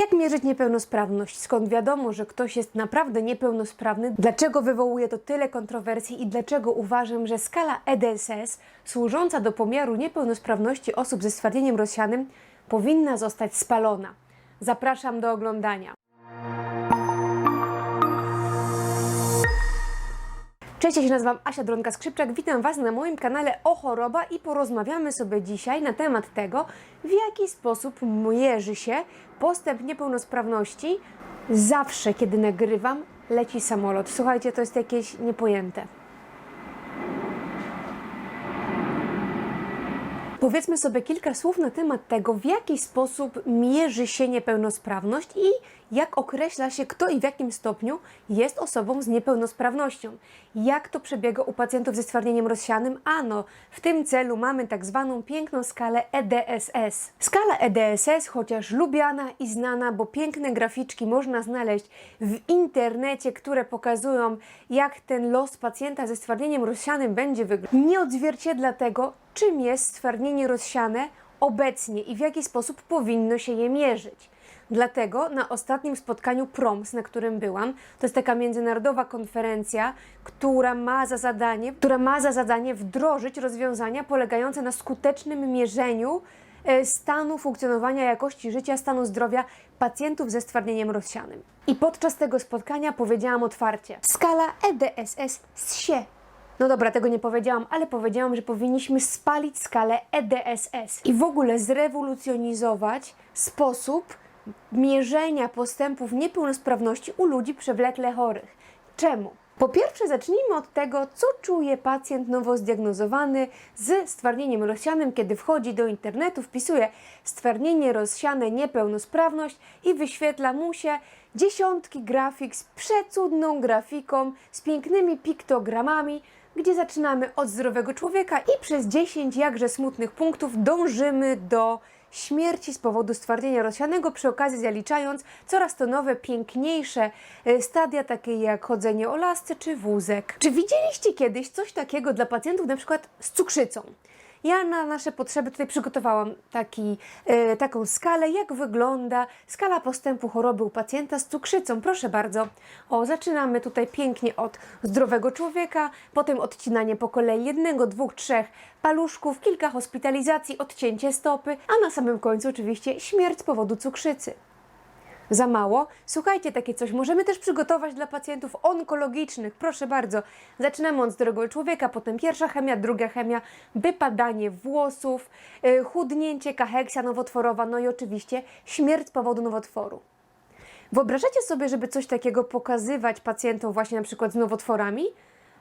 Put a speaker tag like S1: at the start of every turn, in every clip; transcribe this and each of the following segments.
S1: Jak mierzyć niepełnosprawność? Skąd wiadomo, że ktoś jest naprawdę niepełnosprawny? Dlaczego wywołuje to tyle kontrowersji i dlaczego uważam, że skala EDSS służąca do pomiaru niepełnosprawności osób ze stwardnieniem rozsianym powinna zostać spalona? Zapraszam do oglądania. Cześć, się nazywam Asia Dronka-Skrzypczak. Witam Was na moim kanale o choroba i porozmawiamy sobie dzisiaj na temat tego, w jaki sposób mierzy się postęp niepełnosprawności. Zawsze, kiedy nagrywam, leci samolot. Słuchajcie, to jest jakieś niepojęte. Powiedzmy sobie kilka słów na temat tego, w jaki sposób mierzy się niepełnosprawność i jak określa się, kto i w jakim stopniu jest osobą z niepełnosprawnością. Jak to przebiega u pacjentów ze stwardnieniem rozsianym? Ano, w tym celu mamy tak zwaną piękną skalę EDSS. Skala EDSS, chociaż lubiana i znana, bo piękne graficzki można znaleźć w internecie, które pokazują, jak ten los pacjenta ze stwardnieniem rozsianym będzie wyglądał, nie odzwierciedla tego, czym jest stwardnienie rozsiane obecnie i w jaki sposób powinno się je mierzyć. Dlatego na ostatnim spotkaniu PROMS, na którym byłam, to jest taka międzynarodowa konferencja, która ma za zadanie, która ma za zadanie wdrożyć rozwiązania polegające na skutecznym mierzeniu e, stanu funkcjonowania, jakości życia, stanu zdrowia pacjentów ze stwardnieniem rozsianym. I podczas tego spotkania powiedziałam otwarcie: skala EDSS się no dobra, tego nie powiedziałam, ale powiedziałam, że powinniśmy spalić skalę EDSS i w ogóle zrewolucjonizować sposób mierzenia postępów niepełnosprawności u ludzi przewlekle chorych. Czemu? Po pierwsze, zacznijmy od tego, co czuje pacjent nowo zdiagnozowany z stwardnieniem rozsianym, kiedy wchodzi do internetu, wpisuje stwardnienie rozsiane, niepełnosprawność i wyświetla mu się dziesiątki grafik z przecudną grafiką, z pięknymi piktogramami, gdzie zaczynamy od zdrowego człowieka i przez 10 jakże smutnych punktów dążymy do śmierci z powodu stwardnienia rozsianego, przy okazji zaliczając coraz to nowe, piękniejsze e, stadia, takie jak chodzenie o lasce czy wózek. Czy widzieliście kiedyś coś takiego dla pacjentów na przykład z cukrzycą? Ja na nasze potrzeby tutaj przygotowałam taki, e, taką skalę, jak wygląda skala postępu choroby u pacjenta z cukrzycą. Proszę bardzo. O, zaczynamy tutaj pięknie od zdrowego człowieka, potem odcinanie po kolei jednego, dwóch, trzech paluszków, kilka hospitalizacji, odcięcie stopy, a na samym końcu oczywiście śmierć z powodu cukrzycy. Za mało? Słuchajcie, takie coś możemy też przygotować dla pacjentów onkologicznych. Proszę bardzo. Zaczynamy od zdrowego człowieka, potem pierwsza chemia, druga chemia, wypadanie włosów, yy, chudnięcie, kacheksja nowotworowa, no i oczywiście śmierć z powodu nowotworu. Wyobrażacie sobie, żeby coś takiego pokazywać pacjentom właśnie na przykład z nowotworami?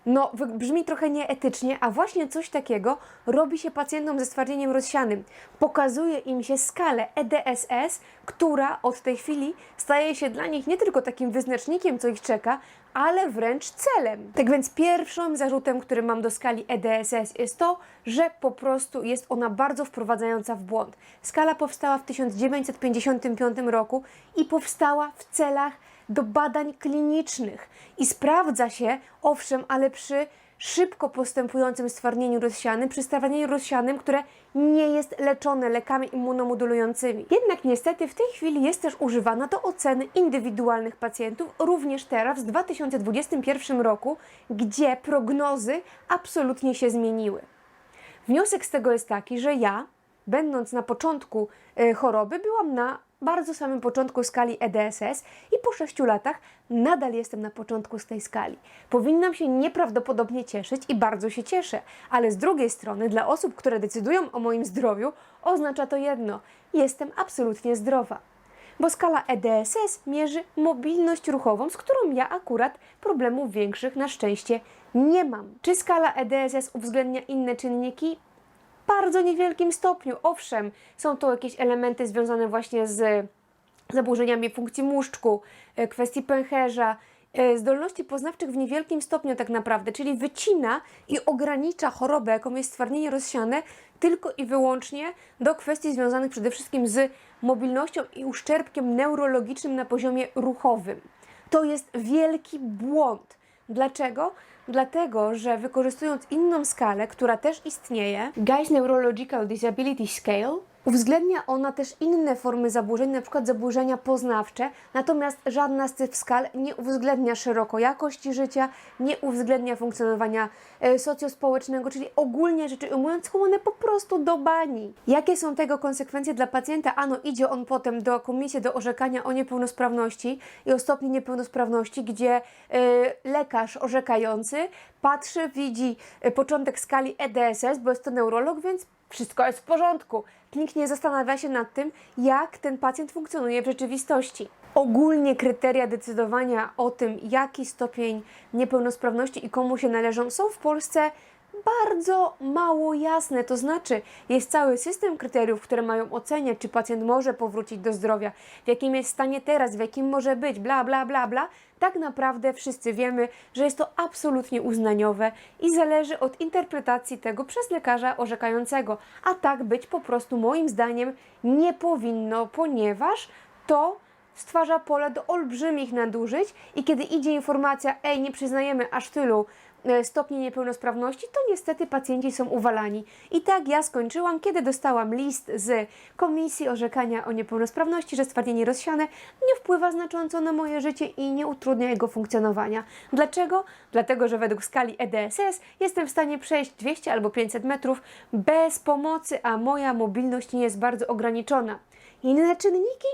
S1: No, brzmi trochę nieetycznie, a właśnie coś takiego robi się pacjentom ze stwardnieniem rozsianym. Pokazuje im się skalę EDSS, która od tej chwili staje się dla nich nie tylko takim wyznacznikiem, co ich czeka, ale wręcz celem. Tak więc pierwszym zarzutem, który mam do skali EDSS jest to, że po prostu jest ona bardzo wprowadzająca w błąd. Skala powstała w 1955 roku i powstała w celach do badań klinicznych i sprawdza się, owszem, ale przy szybko postępującym stwardnieniu rozsianym, przy stwardnieniu rozsianym, które nie jest leczone lekami immunomodulującymi. Jednak niestety w tej chwili jest też używana do oceny indywidualnych pacjentów, również teraz w 2021 roku, gdzie prognozy absolutnie się zmieniły. Wniosek z tego jest taki, że ja, będąc na początku e, choroby, byłam na bardzo samym początku skali EDSS i po 6 latach nadal jestem na początku z tej skali. Powinnam się nieprawdopodobnie cieszyć i bardzo się cieszę, ale z drugiej strony dla osób, które decydują o moim zdrowiu, oznacza to jedno: jestem absolutnie zdrowa. Bo skala EDSS mierzy mobilność ruchową, z którą ja akurat problemów większych na szczęście nie mam. Czy skala EDSS uwzględnia inne czynniki? Bardzo niewielkim stopniu. Owszem, są to jakieś elementy związane właśnie z zaburzeniami funkcji mózgu, e, kwestii pęcherza, e, zdolności poznawczych w niewielkim stopniu tak naprawdę, czyli wycina i ogranicza chorobę, jaką jest stwardnienie rozsiane, tylko i wyłącznie do kwestii związanych przede wszystkim z mobilnością i uszczerbkiem neurologicznym na poziomie ruchowym. To jest wielki błąd. Dlaczego? Dlatego, że wykorzystując inną skalę, która też istnieje, Guy's Neurological Disability Scale, Uwzględnia ona też inne formy zaburzeń, np. zaburzenia poznawcze, natomiast żadna z tych skal nie uwzględnia szeroko jakości życia, nie uwzględnia funkcjonowania e, socjospołecznego, czyli ogólnie rzecz ujmując, one po prostu do bani. Jakie są tego konsekwencje dla pacjenta? Ano, idzie on potem do komisji do orzekania o niepełnosprawności i o stopniu niepełnosprawności, gdzie e, lekarz orzekający patrzy, widzi e, początek skali EDSS, bo jest to neurolog, więc wszystko jest w porządku. Nikt nie zastanawia się nad tym, jak ten pacjent funkcjonuje w rzeczywistości. Ogólnie kryteria decydowania o tym, jaki stopień niepełnosprawności i komu się należą, są w Polsce bardzo mało jasne. To znaczy, jest cały system kryteriów, które mają oceniać, czy pacjent może powrócić do zdrowia, w jakim jest stanie teraz, w jakim może być, bla, bla, bla, bla. Tak naprawdę wszyscy wiemy, że jest to absolutnie uznaniowe i zależy od interpretacji tego przez lekarza orzekającego. A tak być po prostu moim zdaniem nie powinno, ponieważ to stwarza pole do olbrzymich nadużyć i kiedy idzie informacja, ej, nie przyznajemy aż tylu e, stopni niepełnosprawności, to niestety pacjenci są uwalani. I tak ja skończyłam, kiedy dostałam list z Komisji Orzekania o Niepełnosprawności, że stwardnienie rozsiane nie wpływa znacząco na moje życie i nie utrudnia jego funkcjonowania. Dlaczego? Dlatego, że według skali EDSS jestem w stanie przejść 200 albo 500 metrów bez pomocy, a moja mobilność nie jest bardzo ograniczona. Inne czynniki?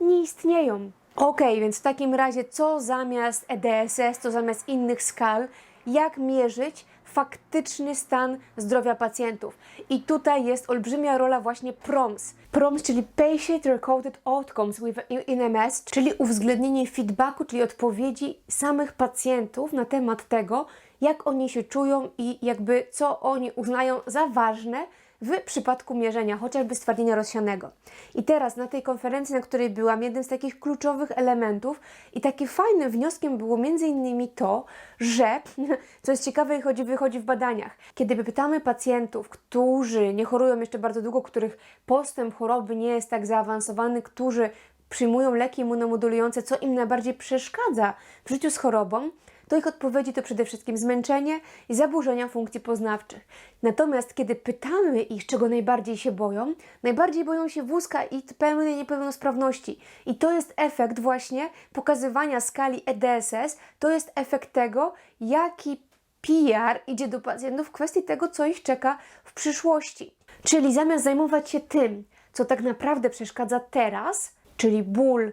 S1: nie istnieją. Ok, więc w takim razie co zamiast EDSS, co zamiast innych skal, jak mierzyć faktyczny stan zdrowia pacjentów? I tutaj jest olbrzymia rola właśnie PROMS. PROMS, czyli Patient Recorded Outcomes in MS, czyli uwzględnienie feedbacku, czyli odpowiedzi samych pacjentów na temat tego, jak oni się czują i jakby co oni uznają za ważne w przypadku mierzenia, chociażby stwardnienia rozsianego. I teraz na tej konferencji, na której byłam, jeden z takich kluczowych elementów i takim fajnym wnioskiem było między innymi to, że, co jest ciekawe, wychodzi, wychodzi w badaniach, kiedy pytamy pacjentów, którzy nie chorują jeszcze bardzo długo, których postęp choroby nie jest tak zaawansowany, którzy przyjmują leki immunomodulujące, co im najbardziej przeszkadza w życiu z chorobą, to ich odpowiedzi to przede wszystkim zmęczenie i zaburzenia funkcji poznawczych. Natomiast kiedy pytamy ich, czego najbardziej się boją, najbardziej boją się wózka i pełnej niepełnosprawności. I to jest efekt właśnie pokazywania skali EDSS, to jest efekt tego, jaki PR idzie do pacjentów w kwestii tego, co ich czeka w przyszłości. Czyli zamiast zajmować się tym, co tak naprawdę przeszkadza teraz, czyli ból,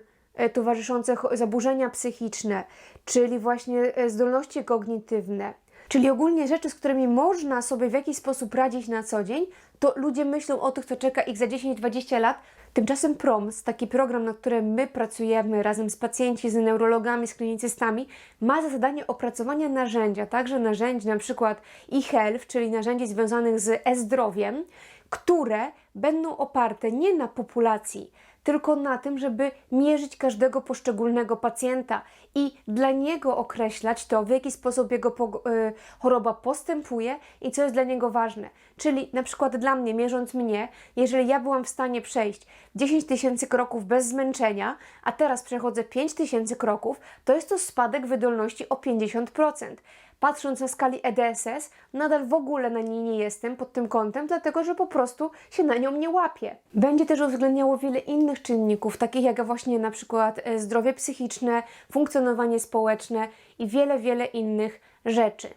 S1: towarzyszące cho- zaburzenia psychiczne, czyli właśnie e, zdolności kognitywne, czyli ogólnie rzeczy, z którymi można sobie w jakiś sposób radzić na co dzień, to ludzie myślą o tych, co czeka ich za 10-20 lat. Tymczasem PROMS, taki program, na którym my pracujemy razem z pacjenci, z neurologami, z klinicystami, ma za zadanie opracowania narzędzia, także narzędzi na przykład e-health, czyli narzędzi związanych z e-zdrowiem, które będą oparte nie na populacji, tylko na tym, żeby mierzyć każdego poszczególnego pacjenta i dla niego określać to, w jaki sposób jego y, choroba postępuje i co jest dla niego ważne. Czyli na przykład dla mnie, mierząc mnie, jeżeli ja byłam w stanie przejść 10 tysięcy kroków bez zmęczenia, a teraz przechodzę 5 tysięcy kroków, to jest to spadek wydolności o 50%. Patrząc na skali EDSS, nadal w ogóle na niej nie jestem pod tym kątem, dlatego że po prostu się na nią nie łapię. Będzie też uwzględniało wiele innych czynników, takich jak właśnie na przykład e, zdrowie psychiczne, funkcjonowanie społeczne i wiele, wiele innych rzeczy.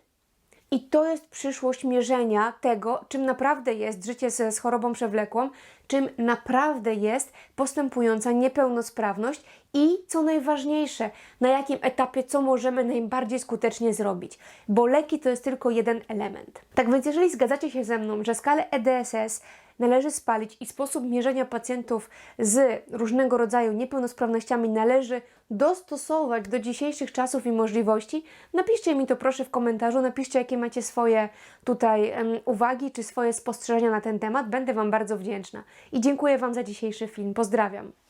S1: I to jest przyszłość mierzenia tego, czym naprawdę jest życie z, z chorobą przewlekłą, czym naprawdę jest postępująca niepełnosprawność i co najważniejsze, na jakim etapie co możemy najbardziej skutecznie zrobić, bo leki to jest tylko jeden element. Tak więc, jeżeli zgadzacie się ze mną, że skalę EDSS należy spalić i sposób mierzenia pacjentów z różnego rodzaju niepełnosprawnościami należy dostosować do dzisiejszych czasów i możliwości, napiszcie mi to proszę w komentarzu, napiszcie jakie macie swoje tutaj em, uwagi czy swoje spostrzeżenia na ten temat, będę Wam bardzo wdzięczna. I dziękuję Wam za dzisiejszy film. Pozdrawiam.